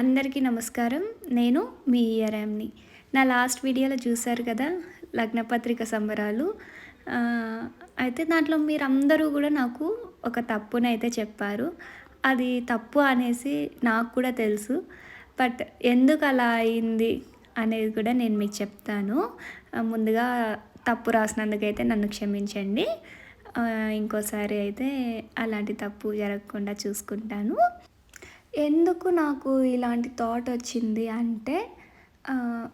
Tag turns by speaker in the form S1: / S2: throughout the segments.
S1: అందరికీ నమస్కారం. నేను మీ ఇయరామ్ని నా లాస్ట్ వీడియోలో చూశారు కదా లగ్నపత్రిక సంబరాలు. అయితే దాంట్లో మీరు అందరూ కూడా నాకు ఒక తప్పునైతే అయితే చెప్పారు. అది తప్పు అనేసి నాకు కూడా తెలుసు. బట్ ఎందుకు అలా అయింది అనేది కూడా నేను మీకు చెప్తాను. ముందుగా తప్పు రాసినందుకైతే నన్ను క్షమించండి. ఇంకోసారి అయితే అలాంటి తప్పు జరగకుండా చూసుకుంటాను. ఎందుకు నాకు ఇలాంటి థాట్ వచ్చింది అంటే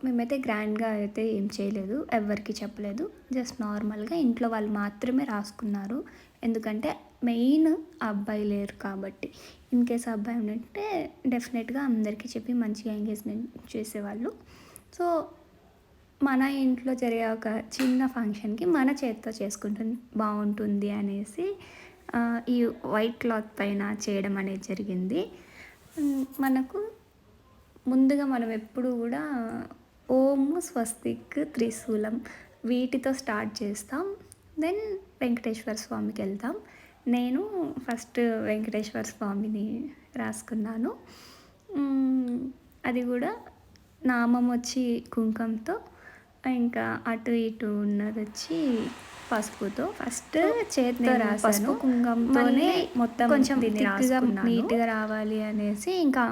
S1: మేమైతే గ్రాండ్గా అయితే ఏం చేయలేదు ఎవరికి చెప్పలేదు. జస్ట్ నార్మల్గా ఇంట్లో వాళ్ళు మాత్రమే రాసుకున్నారు. ఎందుకంటే మెయిన్ అబ్బాయి లేరు కాబట్టి. ఇన్ కేస్ అబ్బాయి ఉంటే డెఫినెట్గా అందరికీ చెప్పి మంచిగా ఎంగేజ్మెంట్ చేసేవాళ్ళు. సో మన ఇంట్లో జరిగే ఒక చిన్న ఫంక్షన్కి మన చేతితో చేసుకుంటుంది బాగుంటుంది అనేసి ఈ వైట్ క్లాత్ పైన చేయడం అనేది జరిగింది. మనకు ముందుగా మనం ఎప్పుడు కూడా ఓం స్వస్తిక్ త్రిశూలం వీటితో స్టార్ట్ చేస్తాం. దెన్ వెంకటేశ్వర స్వామికి వెళ్తాం. నేను ఫస్ట్ వెంకటేశ్వర స్వామిని రాసుకున్నాను. అది కూడా నామం వచ్చి కుంకంతో ఇంకా అటు ఇటు ఉన్నది వచ్చి పసుపుతో ఫస్ట్ చేతితో రాసాను కుంకంతోనే మొత్తం కొంచెం
S2: రాసుకున్నాను.
S1: నీట్గా రావాలి అనేసి ఇంకా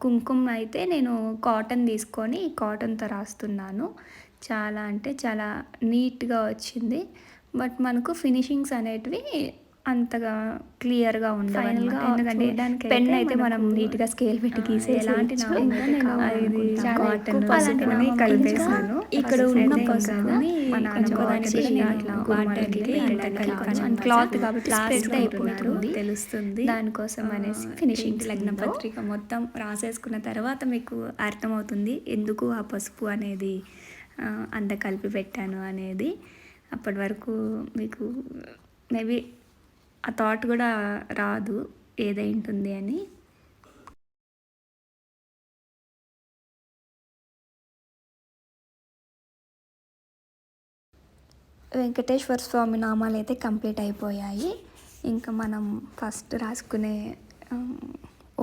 S1: కుంకుమ అయితే నేను కాటన్ తీసుకొని కాటన్తో రాస్తున్నాను. చాలా అంటే చాలా నీట్గా వచ్చింది. బట్ మనకు ఫినిషింగ్స్ అనేటివి అంతగా క్లియర్గా ఉండవు
S2: గా
S1: ఎందుకంటే పెన్
S2: అయితే
S1: మనం నీట్గా స్కేల్ పెట్టి గీసే
S2: ఎలాంటి
S1: ఇది
S2: కాటన్ పసుపుని కలిపేసాను. ఇక్కడ ఉన్న పసుపుని
S1: క్లాత్ కాబట్టి స్ప్రెడ్
S2: అయిపోతుంది. తెలుస్తుంది
S1: దానికోసం అనేసి ఫినిషింగ్
S2: లగ్న
S1: పత్రిక మొత్తం రాసేసుకున్న తర్వాత మీకు అర్థమవుతుంది ఎందుకు ఆ పసుపు అనేది అంత కలిపి పెట్టాను అనేది. అప్పటి వరకు మీకు మేబీ ఆ థాట్ కూడా రాదు ఏదైంటుంది అని. వెంకటేశ్వర స్వామి నామాలు అయితే కంప్లీట్ అయిపోయాయి. ఇంకా మనం ఫస్ట్ రాసుకునే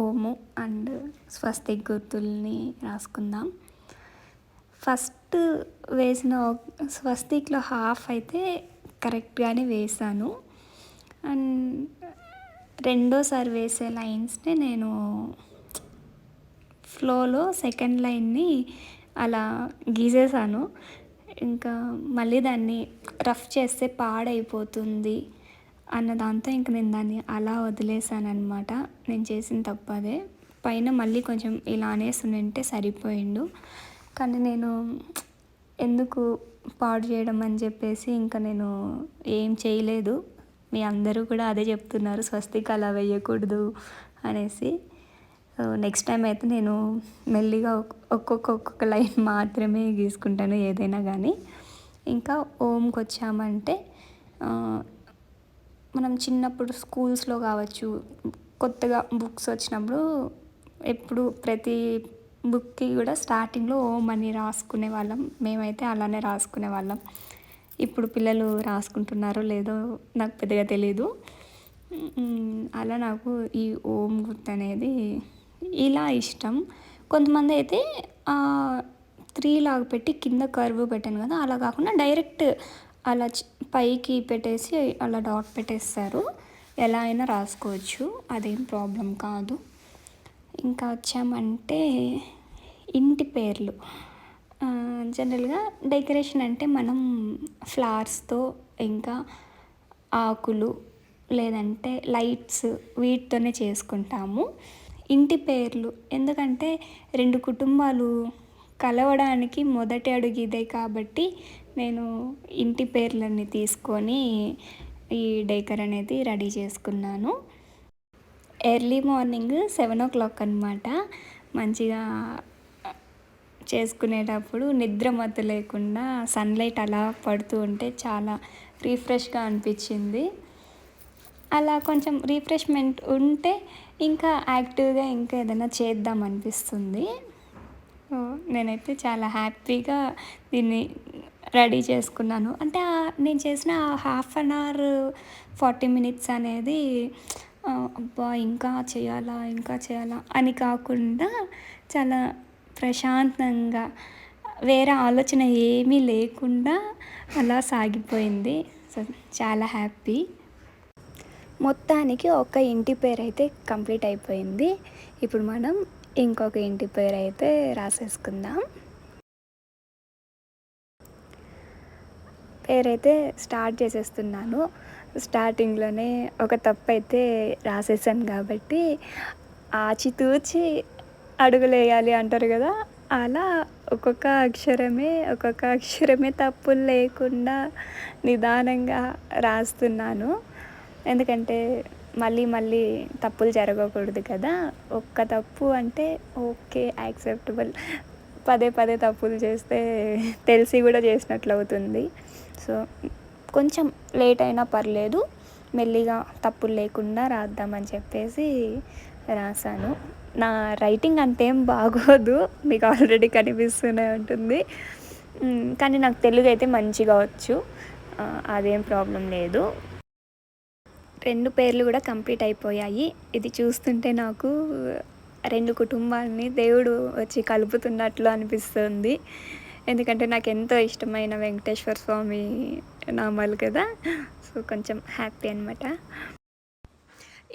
S1: ఓము అండ్ స్వస్తిక్ గుర్తుల్ని రాసుకుందాం. ఫస్ట్ వేసిన స్వస్తిక్లో హాఫ్ అయితే కరెక్ట్గానే వేసాను అండ్ రెండోసారి వేసే లైన్స్ని నేను ఫ్లోలో సెకండ్ లైన్ని అలా గీసేసాను. ఇంకా మళ్ళీ దాన్ని రఫ్ చేస్తే పాడైపోతుంది అన్న దాంతో ఇంక నేను దాన్ని అలా వదిలేసాను నేను చేసిన తప్పు అదే. పైన మళ్ళీ కొంచెం ఇలా అనేస్తుంటే సరిపోయిండు. కానీ నేను ఎందుకు పాడు చేయడం అని చెప్పేసి ఇంకా నేను ఏం చేయలేదు. మీ అందరూ కూడా అదే చెప్తున్నారు స్వస్తిక అలా వేయకూడదు అనేసి. నెక్స్ట్ టైం అయితే నేను మెల్లిగా ఒక్కొక్క ఒక్కొక్క లైన్ మాత్రమే గీసుకుంటాను ఏదైనా కానీ ఇంకా ఓంకి వచ్చామంటే మనం చిన్నప్పుడు స్కూల్స్లో కావచ్చు కొత్తగా బుక్స్ వచ్చినప్పుడు ఎప్పుడు ప్రతి బుక్కి కూడా స్టార్టింగ్లో ఓం అని రాసుకునే వాళ్ళం. మేమైతే అలానే రాసుకునే వాళ్ళం. ఇప్పుడు పిల్లలు రాసుకుంటున్నారో లేదో నాకు పెద్దగా తెలీదు. అలా నాకు ఈ ఓం గుర్తు అనేది ఇలా ఇష్టం. కొంతమంది అయితే త్రీ లాగా పెట్టి కింద కర్వ్ పెట్టాను కదా అలా కాకుండా డైరెక్ట్ అలా పైకి పెట్టేసి అలా డాట్ పెట్టేస్తారు. ఎలా అయినా రాసుకోవచ్చు అదేం ప్రాబ్లం కాదు. ఇంకా వచ్చామంటే ఇంటి పేర్లు. జనరల్గా డెకరేషన్ అంటే మనం ఫ్లవర్స్తో ఇంకా ఆకులు లేదంటే లైట్స్ వీటితోనే చేసుకుంటాము. ఇంటి పేర్లు ఎందుకంటే రెండు కుటుంబాలు కలవడానికి మొదటి అడుగు ఇదే కాబట్టి నేను ఇంటి పేర్లన్నీ తీసుకొని ఈ డేకర్ అనేది రెడీ చేసుకున్నాను. Early morning seven o'clock అనమాట మంచిగా చేసుకునేటప్పుడు నిద్ర మత్తు లేకుండా సన్లైట్ అలా పడుతూ ఉంటే చాలా రీఫ్రెష్గా అనిపించింది. అలా కొంచెం రీఫ్రెష్మెంట్ ఉంటే ఇంకా యాక్టివ్గా ఇంకా ఏదైనా చేద్దాం అనిపిస్తుంది. నేనైతే చాలా హ్యాపీగా దీన్ని రెడీ చేసుకున్నాను. అంటే నేను చేసిన half an hour forty minutes అనేది అబ్బా ఇంకా చేయాలా ఇంకా చేయాలా అని కాకుండా చాలా ప్రశాంతంగా వేరే ఆలోచన ఏమీ లేకుండా అలా సాగిపోయింది. సో చాలా హ్యాపీ. మొత్తానికి ఒక ఇంటి పేరు అయితే కంప్లీట్ అయిపోయింది. ఇప్పుడు మనం ఇంకొక ఇంటి పేరు అయితే రాసేసుకుందాం. పేరైతే స్టార్ట్ చేసేస్తున్నాను. స్టార్టింగ్లోనే ఒక తప్పు అయితే రాసేసాను కాబట్టి ఆచితూచి అడుగులేయాలి అంటారు కదా. అలా ఒక్కొక్క అక్షరమే ఒక్కొక్క అక్షరమే తప్పులు లేకుండా నిదానంగా రాస్తున్నాను. ఎందుకంటే మళ్ళీ మళ్ళీ తప్పులు జరగకూడదు కదా. ఒక్క తప్పు అంటే ఓకే యాక్సెప్టబుల్. పదే పదే తప్పులు చేస్తే తెలిసి కూడా చేసినట్లు అవుతుంది. సో కొంచెం లేట్ అయినా పర్లేదు. మెల్లిగా తప్పులు లేకుండా రాద్దామని చెప్పేసి రాశాను నా రైటింగ్ అంతేం బాగోదు. మీకు ఆల్రెడీ కనిపిస్తూనే ఉంటుంది. కానీ నాకు తెలుగు అయితే మంచిగా వచ్చు. అదేం ప్రాబ్లం లేదు. రెండు పేర్లు కూడా కంప్లీట్ అయిపోయాయి. ఇది చూస్తుంటే నాకు రెండు కుటుంబాలని దేవుడు వచ్చి కలుపుతున్నట్లు అనిపిస్తుంది. ఎందుకంటే నాకు ఎంతో ఇష్టమైన వెంకటేశ్వర స్వామి నామాలు కదా. సో కొంచెం హ్యాపీ అనమాట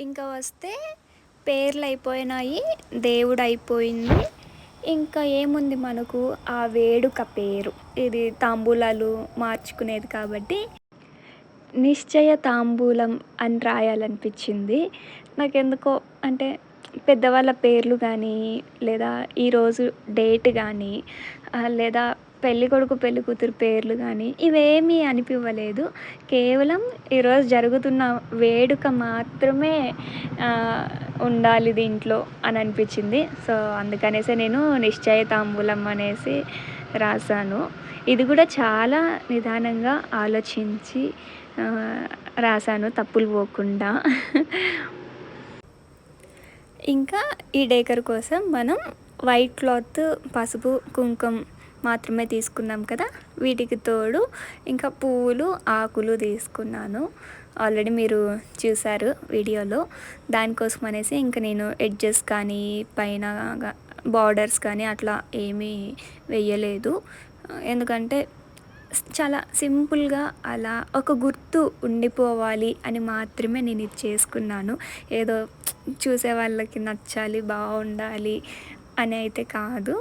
S1: ఇంకా వస్తే పేర్లు అయిపోయినాయి దేవుడు అయిపోయింది ఇంకా ఏముంది మనకు? ఆ వేడుక పేరు. ఇది తాంబూలాలు మార్చుకునేది కాబట్టి. నిశ్చయ తాంబూలం అని రాయాలనిపించింది. నాకెందుకో అంటే పెద్దవాళ్ళ పేర్లు కానీ లేదా ఈరోజు డేట్ కానీ లేదా పెళ్ళి కొడుకు పెళ్ళి కూతురు పేర్లు కానీ ఇవేమీ అనిపివ్వలేదు. కేవలం ఈరోజు జరుగుతున్న వేడుక మాత్రమే ఉండాలి దీంట్లో అని అనిపించింది. సో అందుకనేసి నేను నిశ్చయ తాంబూలం అనేసి రాశాను. ఇది కూడా చాలా నిదానంగా ఆలోచించి రాశాను. తప్పులు పోకుండా. ఇంకా ఈ డేకర్ కోసం మనం వైట్ క్లాత్ పసుపు కుంకుమ మాత్రమే తీసుకున్నాం కదా. వీటికి తోడు ఇంకా పువ్వులు ఆకులు తీసుకున్నాను. ఆల్రెడీ మీరు చూసారు వీడియోలో. దానికోసం అనేసి ఇంకా నేను ఎడ్జెస్ కానీ పైన బార్డర్స్ కానీ అట్లా ఏమీ వేయలేదు ఎందుకంటే చాలా సింపుల్గా అలా ఒక గుర్తు ఉండిపోవాలి అని మాత్రమే నేను ఇది చేసుకున్నాను. ఏదో చూసే వాళ్ళకి నచ్చాలి బాగుండాలి అని అయితే కాదు.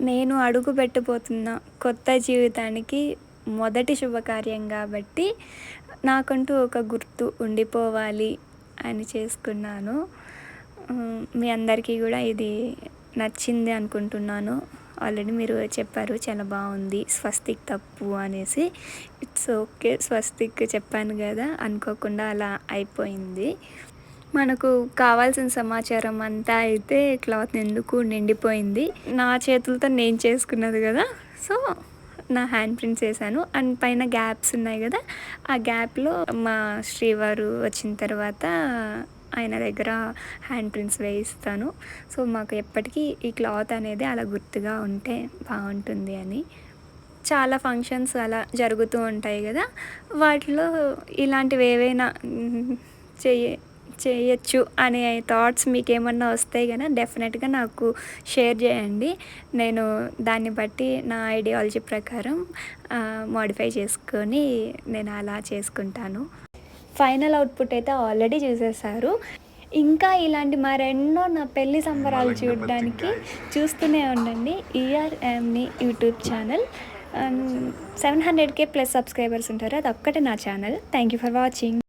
S1: నేను అడుగు పెట్టబోతున్న కొత్త జీవితానికి మొదటి శుభకార్యం కాబట్టి నాకంటూ ఒక గుర్తు ఉండిపోవాలి అని చేసుకున్నాను. మీ అందరికీ కూడా ఇది నచ్చింది అనుకుంటున్నాను. ఆల్రెడీ మీరు చెప్పారు చాలా బాగుంది స్వస్తిక్ తప్పు అనేసి. ఇట్స్ ఓకే స్వస్తిక్ చెప్పాను కదా అనుకోకుండా అలా అయిపోయింది. మనకు కావాల్సిన సమాచారం అంతా అయితే క్లాత్ ఎందుకు నిండిపోయింది? నా చేతులతో నేను చేసుకున్నది కదా. సో నా హ్యాండ్ ప్రింట్స్ వేసాను అండ్ పైన గ్యాప్స్ ఉన్నాయి కదా. ఆ గ్యాప్లో మా శ్రీవారు వచ్చిన తర్వాత ఆయన దగ్గర హ్యాండ్ ప్రింట్స్ వేయిస్తాను. సో మాకు ఎప్పటికీ ఈ క్లాత్ అనేది అలా గుర్తుగా ఉంటే బాగుంటుంది అని. చాలా ఫంక్షన్స్ అలా జరుగుతూ ఉంటాయి కదా. వాటిలో ఇలాంటివి ఏవైనా చెయ్యి చేయొచ్చు అనే థాట్స్ మీకు ఏమన్నా వస్తే కనుక డెఫినెట్గా నాకు షేర్ చేయండి. నేను దాన్ని బట్టి నా ఐడియాలజీ ప్రకారం మోడిఫై చేసుకొని నేను అలా చేసుకుంటాను. ఫైనల్ అవుట్పుట్ అయితే ఆల్రెడీ చూసేశారు. ఇంకా ఇలాంటి మరెన్నో నా పెళ్ళి సంబరాలు చూడడానికి చూస్తూనే ఉండండి. ఈఆర్ఎంని యూట్యూబ్ ఛానల్ సెవెన్ హండ్రెడ్కే ప్లస్ సబ్స్క్రైబర్స్ ఉంటారు. అది ఒక్కటే నా channel thank you for watching